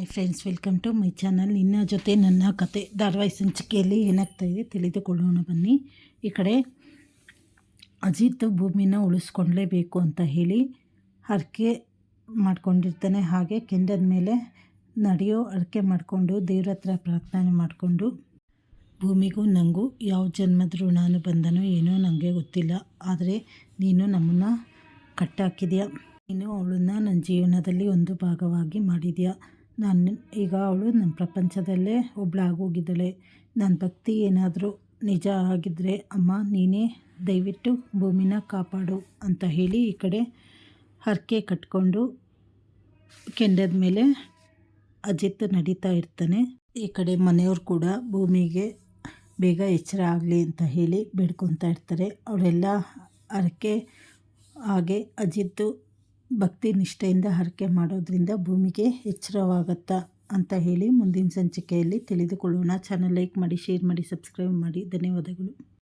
Hi friends welcome to my channel ನಿನ್ನ ಜೊತೆ ನನ್ನ ಕತೆ ಧಾರವಾಹಿ ಸಂಚಿಕೆಯಲ್ಲಿ ಏನಾಗ್ತಾಯಿದೆ ತಿಳಿದುಕೊಳ್ಳೋಣ ಬನ್ನಿ. ಈ ಕಡೆ ಅಜಿತ್ ಭೂಮಿನ ಉಳಿಸ್ಕೊಳ್ಳೇಬೇಕು ಅಂತ ಹೇಳಿ ಹರಕೆ ಮಾಡ್ಕೊಂಡಿರ್ತಾನೆ. ಹಾಗೆ ಕೆಂಡದ ಮೇಲೆ ನಡೆಯೋ ಹರಕೆ ಮಾಡಿಕೊಂಡು ದೇವ್ರ ಹತ್ರ ಪ್ರಾರ್ಥನೆ ಮಾಡಿಕೊಂಡು ಭೂಮಿಗೂ ನನಗೂ ಯಾವ ಜನ್ಮದ ಋಣಾನು ಬಂದನೋ ಏನೋ ನನಗೆ ಗೊತ್ತಿಲ್ಲ. ಆದರೆ ನೀನು ನಮ್ಮನ್ನು ಕಟ್ಟಾಕಿದೆಯಾ? ನೀನು ಅವಳನ್ನ ನನ್ನ ಜೀವನದಲ್ಲಿ ಒಂದು ಭಾಗವಾಗಿ ಮಾಡಿದ್ಯಾ? ನಾನು ಈಗ ಅವಳು ನನ್ನ ಪ್ರಪಂಚದಲ್ಲೇ ಒಬ್ಬಳಾಗೋಗಿದ್ದಾಳೆ ನನ್ನ ಭಕ್ತಿ ಏನಾದರೂ ನಿಜ ಆಗಿದ್ದರೆ ಅಮ್ಮ ನೀನೇ ದಯವಿಟ್ಟು ಭೂಮಿನ ಕಾಪಾಡು ಅಂತ ಹೇಳಿ ಈ ಕಡೆ ಹರಕೆ ಕಟ್ಕೊಂಡು ಕೆಂಡದ ಮೇಲೆ ಅಜಿತ್ ನಡೀತಾ ಇರ್ತಾನೆ. ಈ ಕಡೆ ಮನೆಯವ್ರು ಕೂಡ ಭೂಮಿಗೆ ಬೇಗ ಎಚ್ಚರ ಆಗಲಿ ಅಂತ ಹೇಳಿ ಬೇಡ್ಕೊತಾ ಇರ್ತಾರೆ. ಅವರೆಲ್ಲ ಹರಕೆ ಹಾಗೆ ಅಜಿತ್ತು ಭಕ್ತಿ ನಿಷ್ಠೆಯಿಂದ ಹರಕೆ ಮಾಡೋದ್ರಿಂದ ಭೂಮಿಗೆ ಎಚ್ಚರವಾಗುತ್ತಾ ಅಂತ ಹೇಳಿ ಮುಂದಿನ ಸಂಚಿಕೆಯಲ್ಲಿ ತಿಳಿದುಕೊಳ್ಳೋಣ. ಚಾನಲ್ ಲೈಕ್ ಮಾಡಿ ಶೇರ್ ಮಾಡಿ ಸಬ್ಸ್ಕ್ರೈಬ್ ಮಾಡಿ. ಧನ್ಯವಾದಗಳು.